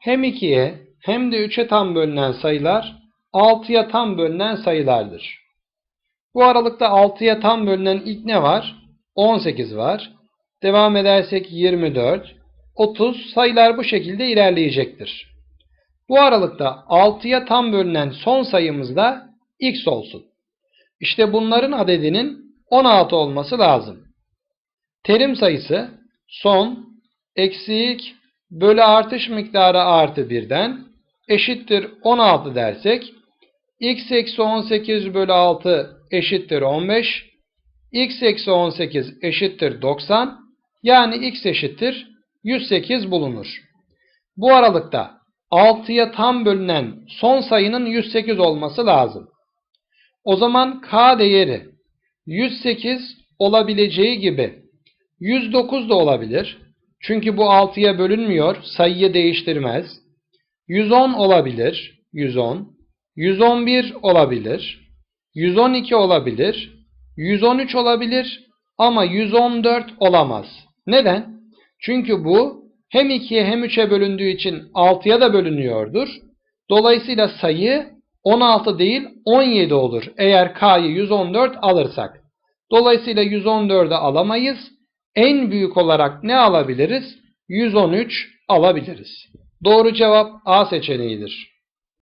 hem 2'ye hem de 3'e tam bölünen sayılar 6'ya tam bölünen sayılardır. Bu aralıkta 6'ya tam bölünen ilk ne var? 18 var. Devam edersek 24, 30 sayılar bu şekilde ilerleyecektir. Bu aralıkta 6'ya tam bölünen son sayımız da x olsun. İşte bunların adedinin 16 olması lazım. Terim sayısı son eksik bölü artış miktarı artı 1'den eşittir 16 dersek x eksi 18 bölü 6 eşittir 15 x eksi 18 eşittir 90 yani x eşittir 108 bulunur. Bu aralıkta 6'ya tam bölünen son sayının 108 olması lazım. O zaman k değeri 108 olabileceği gibi 109 da olabilir. Çünkü bu 6'ya bölünmüyor, sayıyı değiştirmez. 110 olabilir, 110. 111 olabilir. 112 olabilir. 113 olabilir ama 114 olamaz. Neden? Çünkü bu hem 2'ye hem 3'e bölündüğü için 6'ya da bölünüyordur. Dolayısıyla sayı 16 değil 17 olur eğer k'yı 114 alırsak. Dolayısıyla 114'ü alamayız. En büyük olarak ne alabiliriz? 113 alabiliriz. Doğru cevap A seçeneğidir.